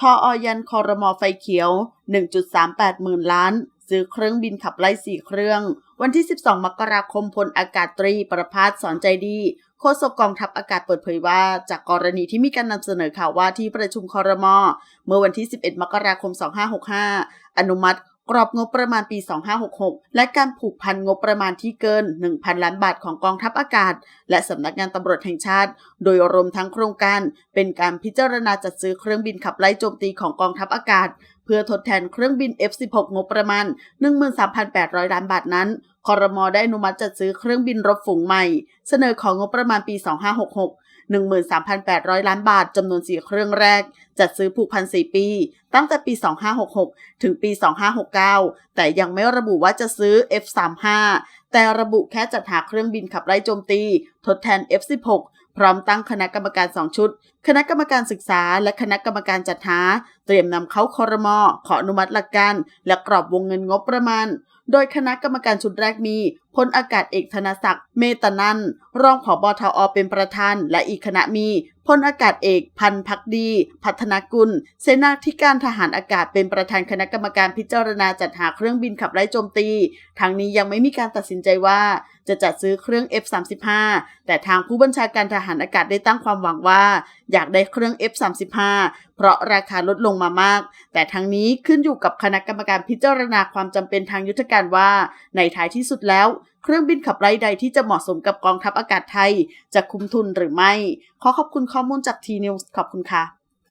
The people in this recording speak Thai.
ทออยันคอรมอไฟเขียว 1.38 หมื่นล้าน ซื้อเครื่องบินขับไล่4เครื่อง วันที่ 12 มกราคมพลอากาศตรีประภาสสอนใจดีโฆษกกองทัพอากาศเปิดเผยว่า จากกรณีที่มีการนำเสนอข่าวว่าที่ประชุมคอรมอเมื่อวันที่ 11 มกราคม 2565 อนุมัติ กรอบงบประมาณปี 2566 และการผูกพันงบประมาณที่เกิน 1,000 ล้านบาทของกองทัพอากาศ และสำนักงานตำรวจแห่งชาติ โดยรวมทั้งโครงการ เป็นการพิจารณาจัดซื้อเครื่องบินขับไล่โจมตีของกองทัพอากาศ พื่อทดแทนเครื่องบิน F-16 งบประมาณ 13,800 ล้านบาทนั้น คอรมอได้อนุมัติจัดซื้อเครื่องบินรบฝูงใหม่ เสนอของงบประมาณปี 2566 13,800 ล้านบาท จำนวน 4 เครื่องแรก จัดซื้อผูกพัน 4 ปี ตั้งแต่ปี 2566 ถึงปี 2569 แต่ยังไม่ระบุว่าจะซื้อ F35 แต่ระบุแค่จัดหาเครื่องบินขับไล่โจมตี ทดแทน F16 พร้อมตั้งคณะกรรมการ 2 ชุด คณะกรรมการศึกษาและคณะกรรมการจัดหา เตรียมนำเข้าคอรมอขออนุมัติหลักการ และกรอบวงเงินงบประมาณ โดยคณะกรรมการชุดแรกมีพลอากาศเอกธนศักดิ์เมตนันรองผอบอทอเป็นประธาน และอีกคณะมีพลอากาศเอกพันพักดี พัฒนากุล เสนาธิการทหารอากาศเป็นประธานคณะกรรมการพิจารณาจัดหาเครื่องบินขับไล่โจมตี ทางนี้ยังไม่มีการตัดสินใจว่าจะจัดซื้อเครื่อง F35 แต่ทางผู้บัญชาการทหารอากาศได้ตั้งความหวังว่า อยากได้เครื่อง F35 เพราะราคาลดลงมามาก แต่ทั้งนี้ขึ้นอยู่กับคณะกรรมการพิจารณาความจำเป็นทางยุทธการว่า ในท้ายที่สุดแล้ว เครื่องบินขับไล่ใดที่จะเหมาะสมกับกองทัพอากาศไทย จะคุ้มทุนหรือไม่ ขอขอบคุณข้อมูลจากทีนิวส์ขอบคุณค่ะ